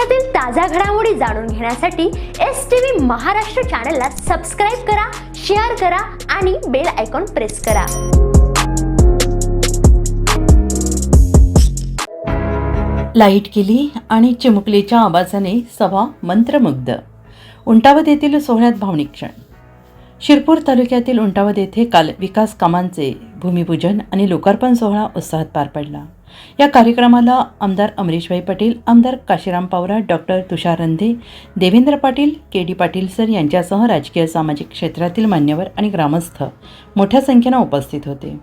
देशातील ताज्या घडामोडी जाणून घेण्यासाठी एस टी व्ही महाराष्ट्र चॅनलला सबस्क्राईब करा शेअर करा आणि बेल आयकॉन प्रेस करा. लाइट केली आणि चिमुकलीच्या आवाजाने सभा मंत्रमुग्ध. उंटावत येथील सोहळ्यात भावनिक क्षण. शिरपूर तालुक्यातील उंटावत येथे काल विकास कामांचे भूमिपूजन आणि लोकार्पण सोहळा उत्साहात पार पडला. या कार्यक्रमाला आमदार अमरीशभाई पाटील आमदार Kashiram Pawara doctor Tushar Randhe Devendra Patil K D Patil sir यांच्यासह राजकीय सामाजिक क्षेत्रातील मान्यवर आणि ग्रामस्थ मोठ्या संख्येनं उपस्थित होते.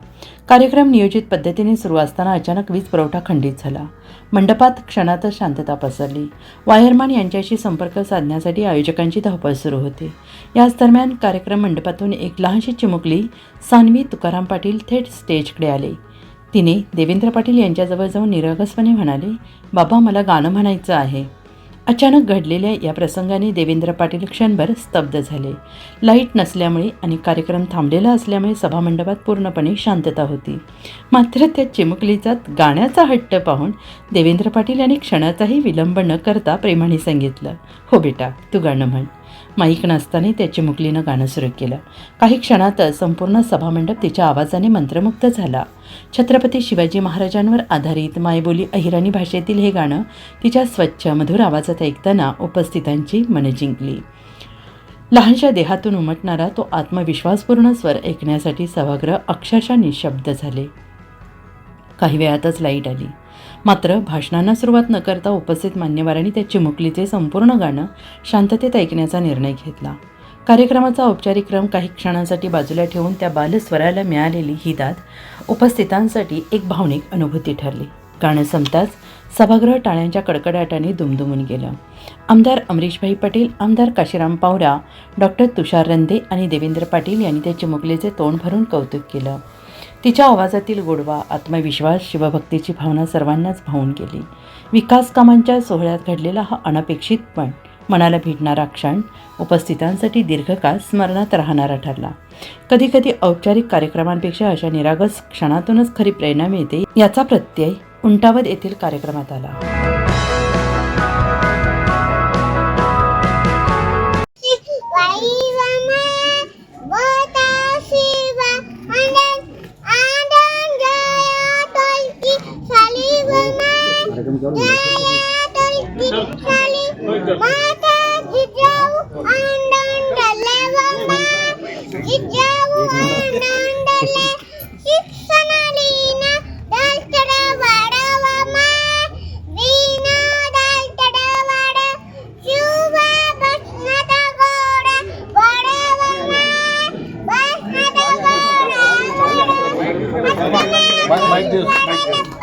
कार्यक्रम नियोजित पद्धतीने सुरू असताना अचानक वीज पुरवठा खंडित झाला. मंडपात क्षणातच शांतता पसरली. वायरमॅन यांच्याशी संपर्क साधण्यासाठी आयोजकांची धावपळ सुरू होती. याच दरम्यान कार्यक्रम मंडपातून एक लहानशी चिमुकली सानवी तुकाराम पाटील थेट स्टेजकडे आले. तिने देवेंद्र पाटील यांच्याजवळ जाऊन निरागसपणे म्हणाले बाबा मला गाणं म्हणायचं आहे. अचानक घडलेल्या या प्रसंगाने देवेंद्र पाटील क्षणभर स्तब्ध झाले. लाइट नसल्यामुळे आणि कार्यक्रम थांबलेला असल्यामुळे सभामंडपात पूर्णपणे शांतता होती. मात्र त्या चिमुकलीचा गाण्याचा हट्ट पाहून देवेंद्र पाटील यांनी क्षणाचाही विलंब न करता प्रेमाने सांगितलं हो बेटा तू गाणं म्हण. माईक नसतानाही त्या मुकलीनं गाणं सुरू केलं. काही क्षणातच संपूर्ण सभामंडप तिच्या आवाजाने मंत्रमुग्ध झाला. छत्रपती शिवाजी महाराजांवर आधारित मायबोली अहिराणी भाषेतील हे गाणं तिच्या स्वच्छ मधुर आवाजात ऐकताना उपस्थितांची मनं जिंकली. लहानशा देहातून उमटणारा तो आत्मविश्वासपूर्ण स्वर ऐकण्यासाठी सभागृह अक्षरशः निशब्द झाले. काही वेळातच लाइट आली. मात्र भाषणांना सुरुवात न करता उपस्थित मान्यवरांनी त्या चिमुकलीचे संपूर्ण गाणं शांततेत ऐकण्याचा निर्णय घेतला. कार्यक्रमाचा औपचारिक क्रम काही क्षणांसाठी बाजूला ठेवून त्या बालस्वराला मिळालेली ही दाद उपस्थितांसाठी एक भावनिक अनुभूती ठरली. गाणं संपताच सभागृह टाळ्यांच्या कडकडाटाने दुमदुमून गेलं. आमदार अमरीशभाई पाटील आमदार काशीराम पावरा डॉक्टर तुषार रंदे आणि देवेंद्र पाटील यांनी त्या चिमुकलीचे तोंड भरून कौतुक केलं. तिच्या आवाजातील गोडवा आत्मविश्वास शिवभक्तीची भावना सर्वांनाच भावून गेली. विकास कामांच्या सोहळ्यात घडलेला हा अनपेक्षित पण मनाला भिडणारा क्षण उपस्थितांसाठी दीर्घकाळ स्मरणात राहणारा ठरला. कधीकधी औपचारिक कार्यक्रमांपेक्षा अशा निरागस क्षणातूनच खरी प्रेरणा मिळते याचा प्रत्यय उंटावद येथील कार्यक्रमात आला. Mike, Mike, Mike, Mike.